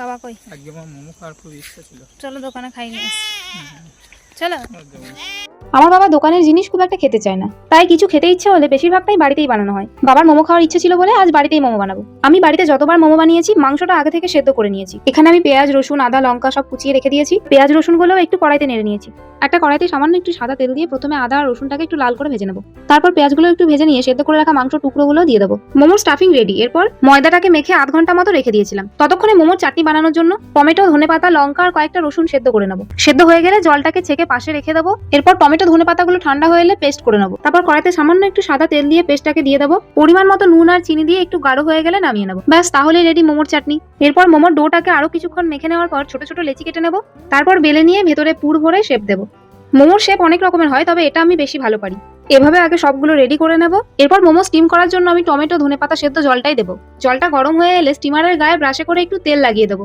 বাবা কই? আজকে আমার মোমো খাওয়ার খুব ইচ্ছা ছিল। চলো দোকানে খাই নিয়ে চলো। আমার বাবা দোকানের জিনিস খুব একটা খেতে চায় না। তাই কিছু খেতে ইচ্ছে হলে বেশিরভাগটাই বাড়িতেই বানানো হয়। বাবার মোমো খাওয়ার ইচ্ছে ছিল বলে আজ বাড়িতেই মোমো বানাবো। আমি বাড়িতে যতবার মোমো বানিয়েছি মাংসটা আগে থেকে সেদ্ধ করে নিয়েছি। এখানে আমি পেঁয়াজ রসুন আদা লঙ্কা সব কুচিয়ে রেখে দিয়েছি। পেঁয়াজ রসুনগুলোও একটু কড়াইতে নেড়ে নিয়েছি। একটা কড়াইতে সামান্য একটু সাদা তেল দিয়ে প্রথমে আদা আর রসুনটাকে একটু লাল করে ভেজে নেব। তারপর পেঁয়াজগুলো একটু ভেজে নিয়ে সেদ্ধ করে রাখা মাংস টুকরোগুলো দিয়ে দেবো। মোমোর স্টাফিং রেডি এরপর ময়দাটাকে মেখে আধ ঘণ্টা মতো রেখে দিয়েছিলাম। ততক্ষণে মোমোর চাটনি বানানোর জন্য টমেটো, ধনেপাতা, লঙ্কা আর কয়েকটা রসুন সেদ্ধ করে নেব। সেদ্ধ হয়ে গেলে জলটাকে ছেঁকে পাশে রেখে দেবো। এরপর টমেটো ধনে পাতাগুলো ঠান্ডা হয়ে এলে পেস্ট করে নেব। তারপর কড়াইতে সামান্য একটু সাদা তেল দিয়ে পেস্টটাকে দিয়ে দেবো। পরিমাণ মতো নুন আর চিনি দিয়ে একটু গাঢ় হয়ে গেলে নামিয়ে নেব। ব্যাস তাহলে রেডি মোমোর চাটনি। এরপর মোমোর ডোটাকে আরও কিছুক্ষণ মেখে নেওয়ার পর ছোট ছোট লেচি কেটে নেব। তারপর বেলে নিয়ে ভেতরে পুর ভরে শেপ দেবো। মোমোর শেপ অনেক রকমের হয়, তবে এটা আমি বেশি ভালো পারি। এভাবে আগে সবগুলো রেডি করে নেব। এরপর মোমো স্টিম করার জন্য আমি টমেটো ধনে পাতা সেদ্ধ জলটাই দেবো। জলটা গরম হয়ে এলে স্টিমারের গায়ে ব্রাশে করে একটু তেল লাগিয়ে দেবো।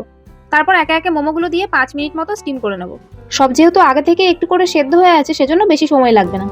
তারপর একে একে মোমোগুলো দিয়ে পাঁচ মিনিট মতো স্টিম করে নেব। সব যেহেতু আগে থেকে একটু করে সেদ্ধ হয়ে আছে, সেজন্য বেশি সময় লাগবে না।